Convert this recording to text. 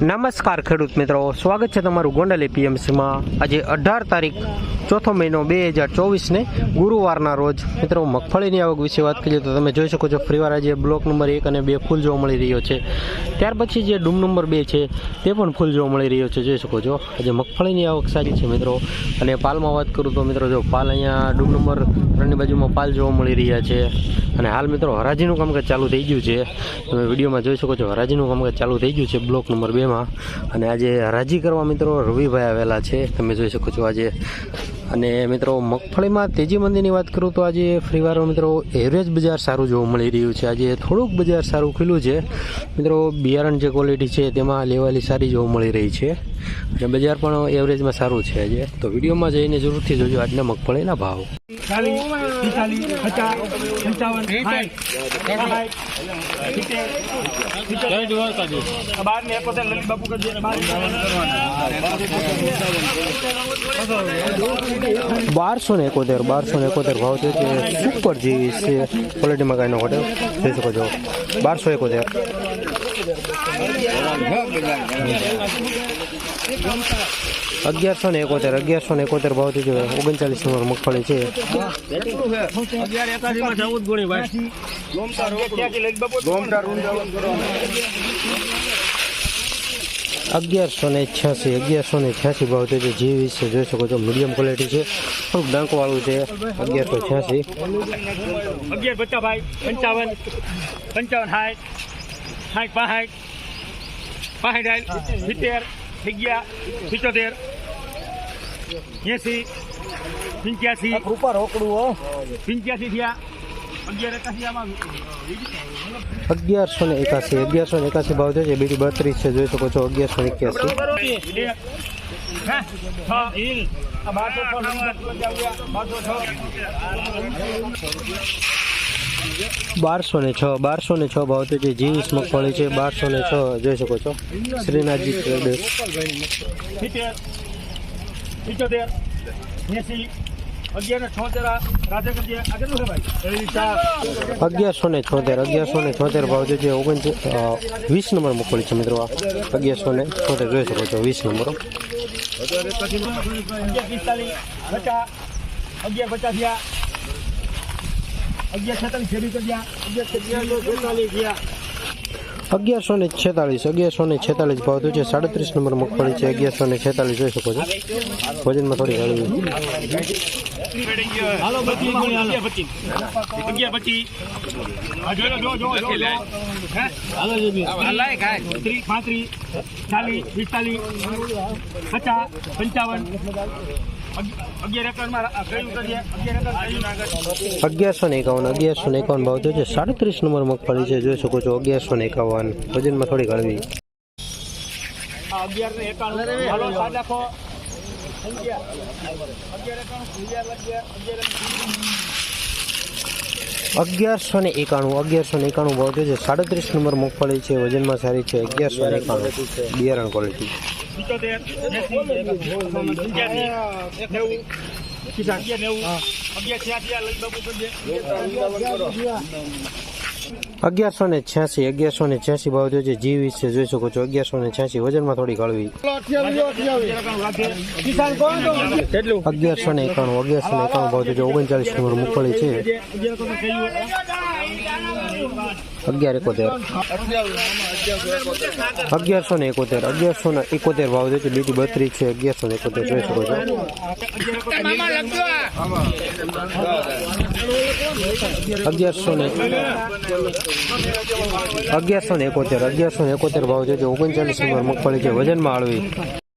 નમસ્કાર ખેડૂત મિત્રો. સ્વાગત છે તમારું ગોંડલ એપીએમસીમાં આજે અઢાર તારીખ ચોથો મહિનો બે હજાર ચોવીસને ગુરુવારના રોજ. મિત્રો, મગફળીની આવક વિશે વાત કરીએ તો તમે જોઈ શકો છો, ફરીવાર આજે બ્લોક નંબર એક અને બે ફૂલ જોવા મળી રહ્યો છે. ત્યાર પછી જે ડૂમ નંબર બે છે, તે પણ ફૂલ જોવા મળી રહ્યો છે, જોઈ શકો છો. આજે મગફળીની આવક સારી છે, મિત્રો. અને પાલમાં વાત કરું તો, મિત્રો, જો પાલ અહીંયા ડૂમ નંબર ત્રણની બાજુમાં પાલ જોવા મળી રહ્યા છે. અને હાલ, મિત્રો, હરાજીનું કામકાજ ચાલુ થઈ ગયું છે. તમે વિડીયોમાં જોઈ શકો છો, હરાજીનું કામકાજ ચાલુ થઈ ગયું છે બ્લોક નંબર બેમાં. અને આજે હરાજી કરવા, મિત્રો, રવિભાઈ આવેલા છે. તમે જોઈ શકો છો આજે અને મિત્રો, મગફળીમાં તેજી મંદીની વાત કરું તો આજે ફરીવાર મિત્રો, એવરેજ બજાર સારું જોવા મળી રહ્યું છે. આજે થોડુંક બજાર સારું ખુલ્યું છે. મિત્રો, બિયારણ જે ક્વોલિટી છે, તેમાં લેવાલી સારી જોવા મળી રહી છે. અને બજાર પણ એવરેજમાં સારું છે આજે. તો વિડીયોમાં જઈને જરૂરથી જોજો આજના મગફળીના ભાવ. ચાલીસ પિસ્તાલીસ પચાસ પંચાવન બાર ને એકોતેર લલિત બાપુ બારસો ને એકોતેર બારસો ને એકોતેર ભાવ છે તે સુપર જેવી છે ક્વોલિટીમાં કાંઈ ન ઘટે. જોઈ શકો છો. બારસો એકોતેર. અગિયારસો ને એકોતેર, અગિયારસો ને એકોતેર ભાવ છે ઓગણચાલીસ નંબર મગફળી છે. અગિયારસો ને છ્યાસી, અગિયારસો ને છ્યાસી ભાવ છે જે વિશે જોઈ શકો છો મીડિયમ ક્વોલિટી છે. થોડુંક ડંકવાળું છે, અગિયારસો છ્યાસી. અગિયાર બચ્ચા ભાઈ, પંચાવન પંચાવન સાઠ સાઠ, પાસઠ પાસઠ સિત્તેર અગિયાર સિત્તોતેર. એસી પંચ્યાસી ઉપર રોકડું હો. પંચ્યાસી થયા. અગિયારસો ને એકાસી અગિયારસો ને એકાસી ભાવ છે. બીજી બત્રીસ છે. જોઈ શકો છો અગિયારસો ને એક્યાસી. બારસો ને છ બારસો ને છ ભાવ છે. જે જીન્સ મગફળી છે. બારસો ને છ. જોઈ શકો છો. શ્રીનાથજી ટ્રેડર્સ અગિયારસો ને છોતેર અગિયારસો ને છોતેર ભાવ જે ઓગણ વીસ નંબર મોકલી છે મિત્રો આ. અગિયારસો ને છોતેર જોઈ શકો છો વીસ નંબરો. અગિયાર પચાસ અગિયાર છેતાલીસ શેરી કર્યા અગિયાર છેતાલીસ થયા. અગિયારસો ને છેતાલીસ અગિયારસો ને છેતાલીસ ભાવ થયું છે. સાડત્રીસ નંબર મગફળી છે. અગિયારસો ને છેતાલીસ જોઈ શકો છો. વજનમાં થોડી હળવી. પાંત્રીસ ચાલીસ પિસ્તાલીસ પચાસ પંચાવન અગિયારસો ને એકાવન, અગિયારસો ને એકાવન ભાવ છે. સાડત્રીસ નંબર મગફળી છે, જોઈ શકો છો, અગિયારસો ને એકાવન. વજનમાં થોડી હળવી. અગિયાર અગિયારસો ને એકાણું અગિયારસો ને એકાણું ભાવ છે. સાડત્રીસ નંબર મગફળી છે વજનમાં સારી છે. અગિયારસો ને એકાણું. બિયારણ ક્વોલિટી અગિયાર અગિયારસો ને છ્યાસી, અગિયારસો ને છ્યાસી ભાવ તો જી જીવી છે, જોઈ શકો છો. અગિયારસો ને છ્યાસી વજનમાં થોડી હળવી અગિયારસો ને એકાણું, અગિયારસો ને એકાણું ભાવ છે. ઓગણચાલીસ નંબર છે. અગિયાર એકોતેર. અગિયારસો ને એકોતેર. અગિયારસો ને એકોતેર ભાવ છે બીજી બત્રીસ છે, અગિયારસો ને એકોતેર જોઈ શકો છો. અગિયારસો ને અગિયારસો ને એકોતેર. અગિયારસો ને એકોતેર ભાવ છે, ઓગણચાલીસ નંબર મગફળી છે, વજનમાં આળવી.